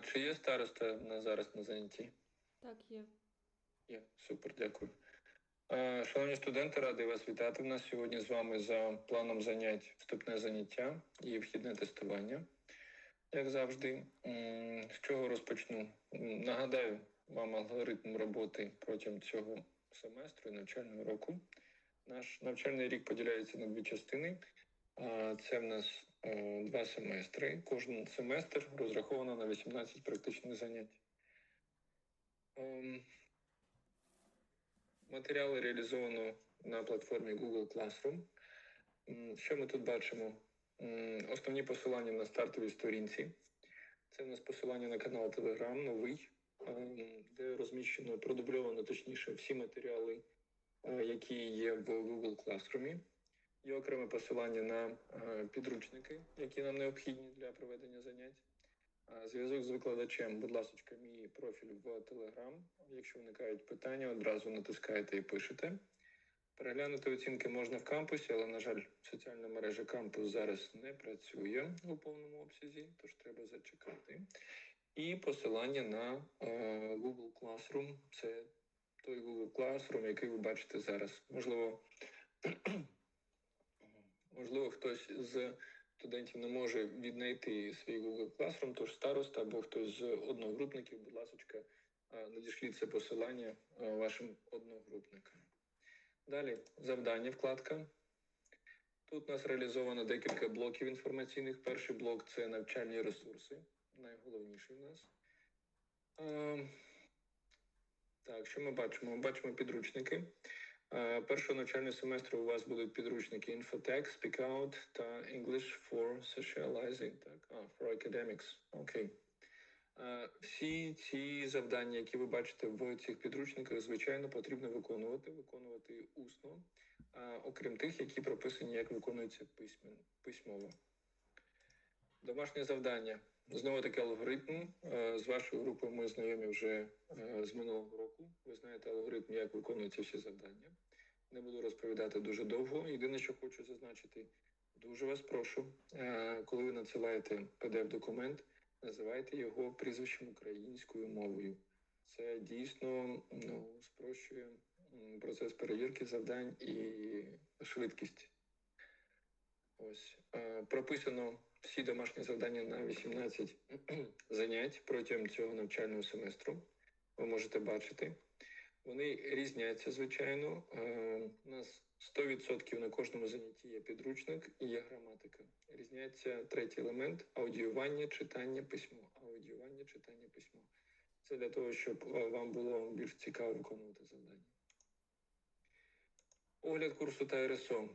А чи є староста на зараз на занятті? Так, є. Є, супер, дякую. Шановні студенти, радий вас вітати. У нас сьогодні з вами за планом занять вступне заняття і вхідне тестування. Як завжди, з чого розпочну? Нагадаю вам алгоритм роботи протягом цього семестру і навчального року. Наш навчальний рік поділяється на дві частини. Це в нас два семестри. Кожен семестр розраховано на 18 практичних занять. Ем, Матеріали реалізовано на платформі Google Classroom. Що ми тут бачимо? Основні посилання на стартовій сторінці. Це у нас посилання на канал Telegram, новий, ем, де розміщено, продубльовано точніше всі матеріали, е, які є в Google Classroom. Є окреме посилання на е, підручники, які нам необхідні для проведення занять. Зв'язок з викладачем, будь ласка, мій профіль в Telegram. Якщо виникають питання, одразу натискаєте і пишете. Переглянути оцінки можна в кампусі, але, на жаль, соціальна мережа кампус зараз не працює у повному обсязі, тож треба зачекати. І посилання на е, Google Classroom. Це той Google Classroom, який ви бачите зараз. Можливо, хтось з студентів не може віднайти свій Google Classroom, тож староста або хтось з одногрупників, будь ласка, надішліть це посилання е, вашим одногрупникам. Далі завдання, вкладка. Тут у нас реалізовано декілька блоків інформаційних. Перший блок це навчальні ресурси, найголовніший у нас. Е, Так, що ми бачимо? Ми бачимо підручники. Е, Першого навчального семестру у вас будуть підручники Infotech, Speak та English for Socializing, так? А, for Academics. Окей. Е, Всі ці завдання, які ви бачите в цих підручниках, звичайно, потрібно виконувати, виконувати усно, а, окрім тих, які прописані, як виконуються письмово. Домашнє завдання. Знову таки алгоритм. Е, З вашою групою ми знайомі вже е, з минулого року. Ви знаєте алгоритм, як виконуються всі завдання. Не буду розповідати дуже довго. Єдине, що хочу зазначити, дуже вас прошу, е, коли ви надсилаєте PDF-документ, називайте його прізвищем українською мовою. Це дійсно ну, спрощує процес перевірки завдань і швидкість. Ось прописано всі домашні завдання на 18 занять протягом цього навчального семестру. Ви можете бачити. Вони різняться, звичайно. Е, у нас 100% на кожному занятті є підручник і є граматика. Різняться третій елемент аудіювання, читання, письмо. Аудіювання, читання, письмо. Це для того, щоб е, вам було більш цікаво виконувати завдання. Огляд курсу та РСО.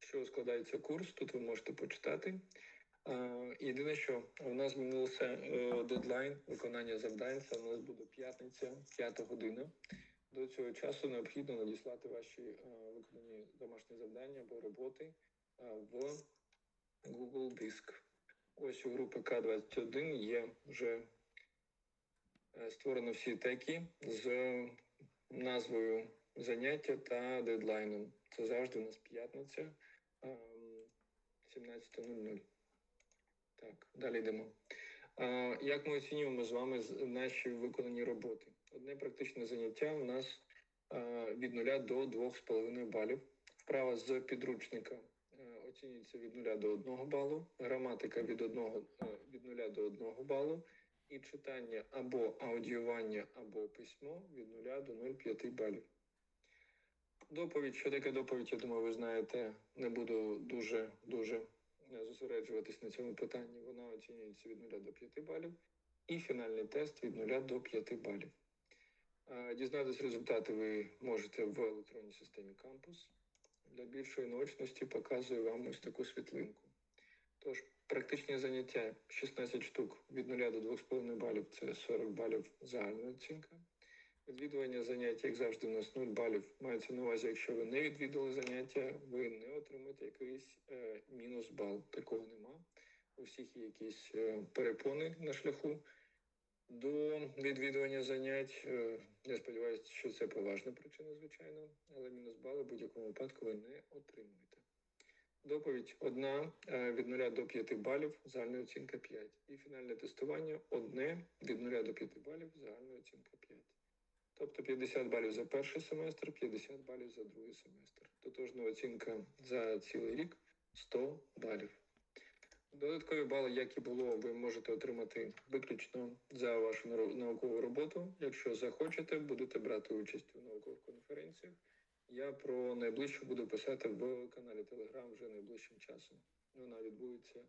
Що складається курс, тут ви можете почитати. Е, Єдине, що у нас змінився е, дедлайн виконання завдань. Це у нас буде п'ятниця, п'ята година. До цього часу необхідно надіслати ваші е, виконані домашні завдання або роботи в Google Диск. Ось у групи К21 є вже створено всі теки з назвою заняття та дедлайном. Це завжди у нас п'ятниця 17.00. Так, далі йдемо. Як ми оцінюємо з вами наші виконані роботи? Одне практичне заняття у нас від 0 до 2,5 балів. Вправа з підручника е, оцінюється від 0 до 1 балу, граматика від 1, е, від 0 до 1 балу, і читання або аудіювання, або письмо від 0 до 0,5 балів. Доповідь, що таке доповідь, я думаю, ви знаєте, не буду дуже дуже зосереджуватись на цьому питанні. Вона оцінюється від 0 до 5 балів. І фінальний тест від 0 до 5 балів. А, Дізнатись результати ви можете в електронній системі Campus. Для більшої наочності показую вам ось таку світлинку. Тож, практичні заняття 16 штук від 0 до 2,5 балів це 40 балів загальна оцінка. Відвідування заняття, як завжди, у нас 0 балів. Мається на увазі, якщо ви не відвідали заняття, ви не отримаєте якийсь е, мінус бал. Такого нема. У всіх є якісь е, перепони на шляху до відвідування занять. Е, я сподіваюся, що це поважна причина, звичайно, але мінус бали в будь-якому випадку ви не отримуєте. Доповідь одна е, від 0 до 5 балів, загальна оцінка 5. І фінальне тестування одне від 0 до 5 балів, загальна оцінка 5. Тобто 50 балів за перший семестр, 50 балів за другий семестр. Тотожна оцінка за цілий рік 100 балів. Додаткові бали, як і було, ви можете отримати виключно за вашу наукову роботу. Якщо захочете, будете брати участь у наукових конференціях. Я про найближчу буду писати в каналі Telegram вже найближчим часом. Вона відбудеться,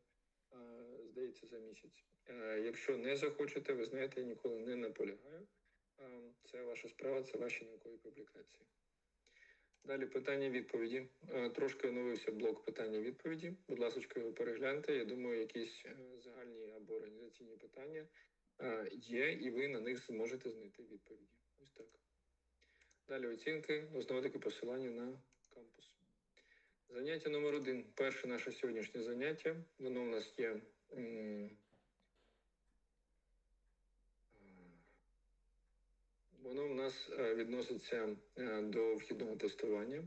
здається, за місяць. Якщо не захочете, ви знаєте, я ніколи не наполягаю. Е, Це ваша справа, це ваші наукові публікації. Далі питання відповіді. Е, Трошки оновився блок питання відповіді. Будь ласка, його перегляньте. Я думаю, якісь е, загальні або організаційні питання є, і ви на них зможете знайти відповіді. Ось так. Далі оцінки, ну, знову таки посилання на кампус. Заняття номер один. Перше наше сьогоднішнє заняття. Воно у нас є. м, Воно в нас е, відноситься е, до вхідного тестування.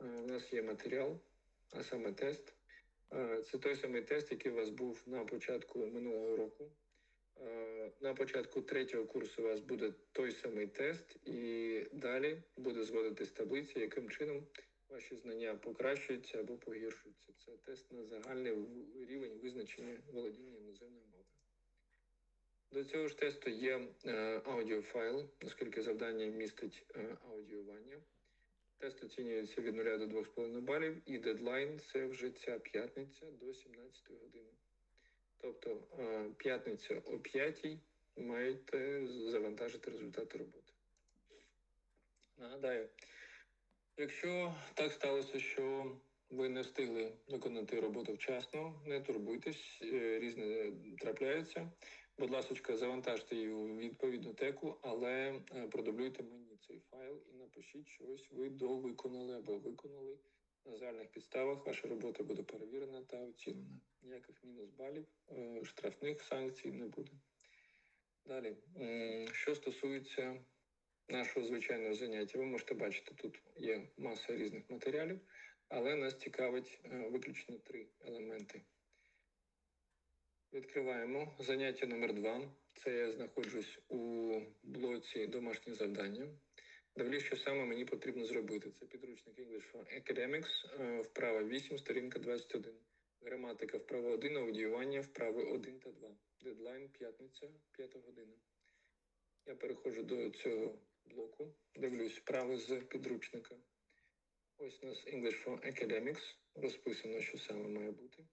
Е, У нас є матеріал, а саме тест. Це той самий тест, який у вас був на початку минулого року. На початку третього курсу у вас буде той самий тест, і далі буде зводитись таблиця, яким чином ваші знання покращуються або погіршуються. Це тест на загальний рівень визначення володіння іноземною мовою. До цього ж тесту є е, аудіофайл, оскільки завдання містить е, аудіювання. Тест оцінюється від 0 до 2,5 балів, і дедлайн це вже ця п'ятниця до 17 години. Тобто е, п'ятниця о 5 маєте завантажити результати роботи. Нагадаю, якщо так сталося, що ви не встигли виконати роботу вчасно, не турбуйтесь, е, різне трапляється. Будь ласка, завантажте її у відповідну теку, але е, продублюйте мені цей файл і напишіть, що ось ви довиконали або виконали на загальних підставах. Ваша робота буде перевірена та оцінена. Ніяких мінус балів, е, штрафних санкцій не буде. Далі, що стосується нашого звичайного заняття, ви можете бачити, тут є маса різних матеріалів, але нас цікавить е, виключно три елементи. Відкриваємо заняття номер два. Це я знаходжусь у блоці домашні завдання. Дивлюсь, що саме мені потрібно зробити. Це підручник English for Academics, е, вправа 8, сторінка 21. Граматика вправа 1, аудіювання вправи 1 та 2. Дедлайн п'ятниця, 5 година. Я переходжу до цього блоку. Дивлюсь вправи з підручника. Ось у нас English for Academics. Розписано, що саме має бути.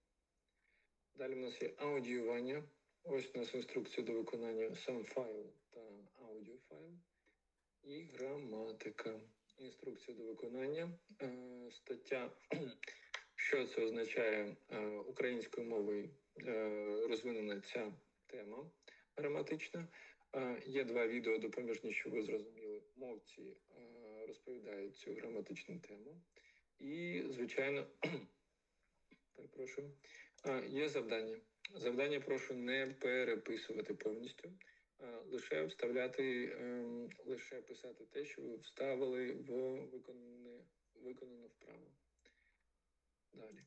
Далі в нас є аудіювання. Ось у нас інструкція до виконання сам файл та аудіофайл. І граматика. Інструкція до виконання. Е, стаття, що це означає е, українською мовою е, розвинена ця тема граматична. Є два відео допоміжні, щоб ви зрозуміли. Мовці розповідають цю граматичну тему. І, звичайно, перепрошую. Є завдання. Завдання прошу не переписувати повністю, лише вставляти, ем, лише писати те, що ви вставили в виконане, виконану вправу. Далі.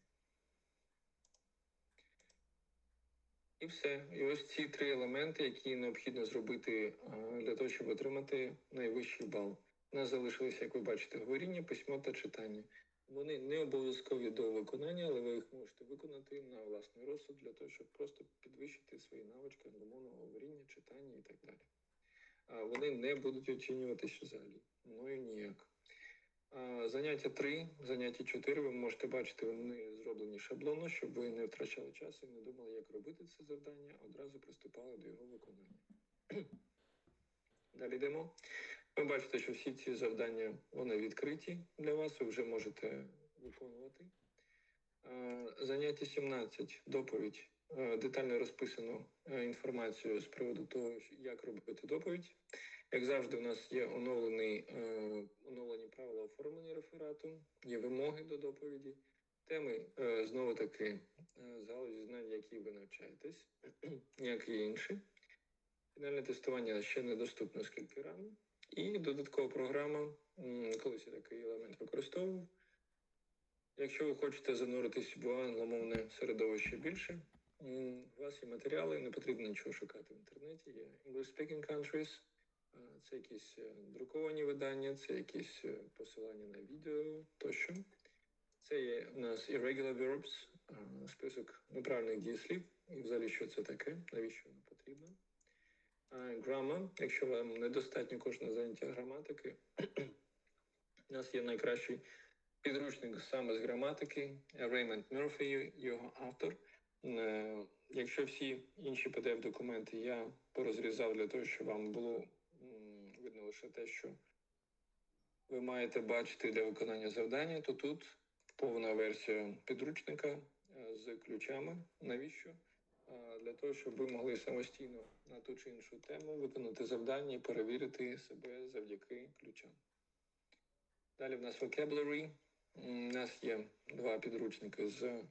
І все. І ось ці три елементи, які необхідно зробити для того, щоб отримати найвищий бал. У нас залишилися, як ви бачите, говоріння, письмо та читання. Вони не обов'язкові до виконання, але ви їх можете виконати на власний розсуд для того, щоб просто підвищити свої навички англомовного говоріння, читання і так далі. А вони не будуть оцінюватися взагалі. Мною ніяк. А, заняття 3, заняття 4 ви можете бачити, вони зроблені шаблонно, щоб ви не втрачали час і не думали, як робити це завдання, одразу приступали до його виконання. Далі йдемо. Ви бачите, що всі ці завдання вони відкриті для вас, ви вже можете виконувати. Е, Заняття 17. Доповідь. Е, Детально розписано е, інформацію з приводу того, як робити доповідь. Як завжди, у нас є оновлений, оновлені правила оформлення реферату, є вимоги до доповіді, теми знову таки з галузі знань, які ви навчаєтесь, як і інші. Фінальне тестування ще недоступно скільки рано. І додаткова програма, колись я такий елемент використовував. Якщо ви хочете зануритись в англомовне середовище більше, у вас є матеріали, не потрібно нічого шукати в інтернеті. Є English Speaking Countries, це якісь е, друковані видання, це якісь е, посилання на відео тощо. Це є у нас irregular verbs, список неправильних дієслів. І взагалі, що це таке, навіщо воно потрібно. Грама, якщо вам недостатньо кожного заняття граматики, у нас є найкращий підручник саме з граматики. Реймонд Мерфі, його автор. Е, Якщо всі інші pdf документи я порозрізав для того, щоб вам було видно лише те, що ви маєте бачити для виконання завдання, то тут повна версія підручника е, з ключами. Навіщо? Для того, щоб ви могли самостійно на ту чи іншу тему виконати завдання і перевірити себе завдяки ключам. Далі в нас vocabulary. У нас є два підручники з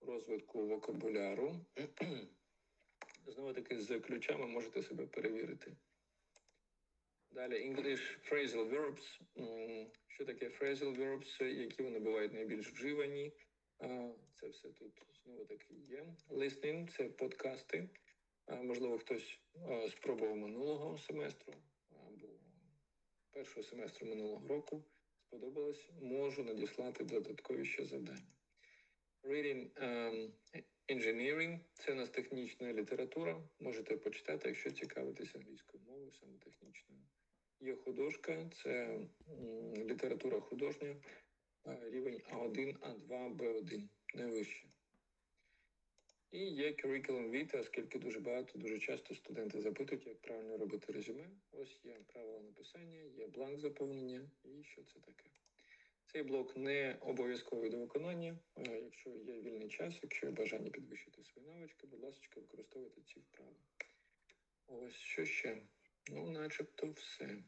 розвитку вокабуляру. Знову таки з ключами можете себе перевірити. Далі English phrasal verbs. Що таке phrasal verbs, які вони бувають найбільш вживані. Це все тут знову таки є. Listening – це подкасти. Можливо, хтось спробував минулого семестру або першого семестру минулого року. Сподобалось, можу надіслати додаткові ще завдання. Reading ем, Engineering – це у нас технічна література. Можете почитати, якщо цікавитесь англійською мовою, саме технічною. Є художка, це література художня, рівень А1, А2, Б1, не вище. І є curriculum vitae, оскільки дуже багато, дуже часто студенти запитують, як правильно робити резюме. Ось є правила написання, є бланк заповнення і що це таке. Цей блок не обов'язковий до виконання. Е, Якщо є вільний час, якщо є бажання підвищити свої навички, будь ласка, використовуйте ці вправи. Ось що ще? Ну, начебто все.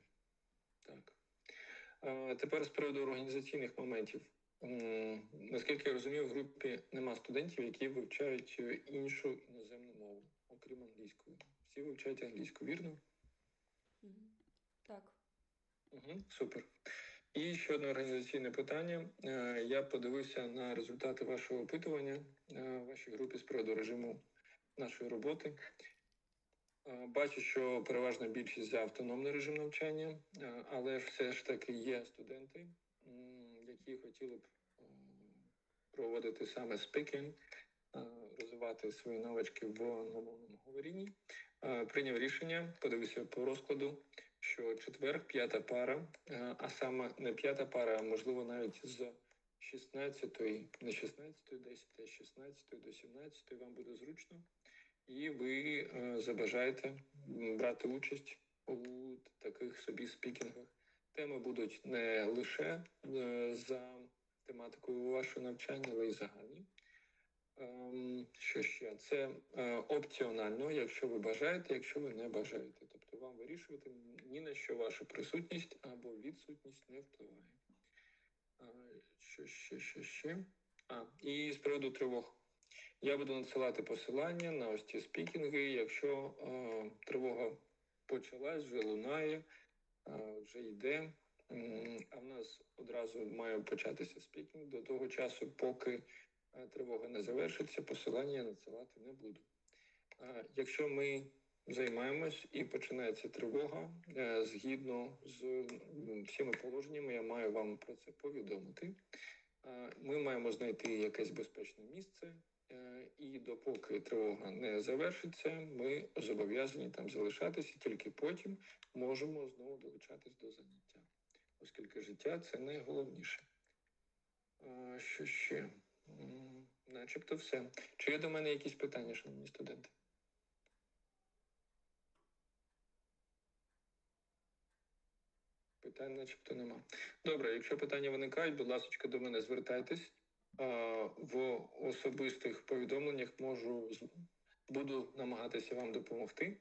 Тепер з приводу організаційних моментів. Наскільки я розумію, в групі нема студентів, які вивчають е, іншу іноземну мову, окрім англійської. Всі вивчають англійську, вірно? Так. Угу, супер. І ще одне організаційне питання. Е, Я подивився на результати вашого опитування е, в вашій групі з приводу режиму нашої роботи. Е, Бачу, що переважна більшість за автономний режим навчання, е, але все ж таки є студенти, які хотіли б проводити саме спікінг, е, розвивати свої навички в англомовному говорінні. Прийняв рішення, подивився по розкладу, що четвер, п'ята пара, а саме не п'ята пара, а можливо навіть з 16, не 16, десь з 16 до 17 вам буде зручно, і ви е, забажаєте брати участь у таких собі спікінгах. Теми будуть не лише е, за тематикою вашого навчання, але й загальні. Ем, Що ще? Це е, опціонально, якщо ви бажаєте, якщо ви не бажаєте. Тобто вам вирішувати ні на що ваша присутність або відсутність не впливає. Що ще, що ще? А, і з приводу тривог. Я буду надсилати посилання на ось ці спікінги. Якщо е, тривога почалась, вже лунає, е, вже йде. А в нас одразу має початися спікінг до того часу, поки е, тривога не завершиться, посилання я надсилати не буду. Е, Якщо ми займаємось і починається тривога, е, згідно з всіми положеннями, я маю вам про це повідомити. Е, Ми маємо знайти якесь безпечне місце, е, і допоки тривога не завершиться, ми зобов'язані там залишатися, тільки потім можемо знову долучатись до заняття, оскільки життя це найголовніше. Е, Що ще? Начебто все. Чи є до мене якісь питання, шановні студенти? Питань начебто нема. Добре, якщо питання виникають, будь ласка, до мене звертайтесь. В особистих повідомленнях можу буду намагатися вам допомогти.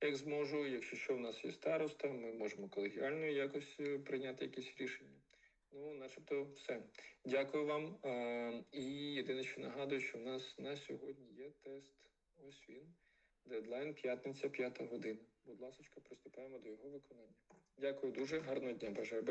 Як зможу, якщо що в нас є староста, ми можемо колегіально якось е, прийняти якісь рішення. Ну, начебто, все. Дякую вам. І єдине, що нагадую, що в нас на сьогодні є тест. Ось він. Дедлайн п'ятниця, п'ята година. Будь ласка, приступаємо до його виконання. Дякую дуже, гарного дня. Бажаю.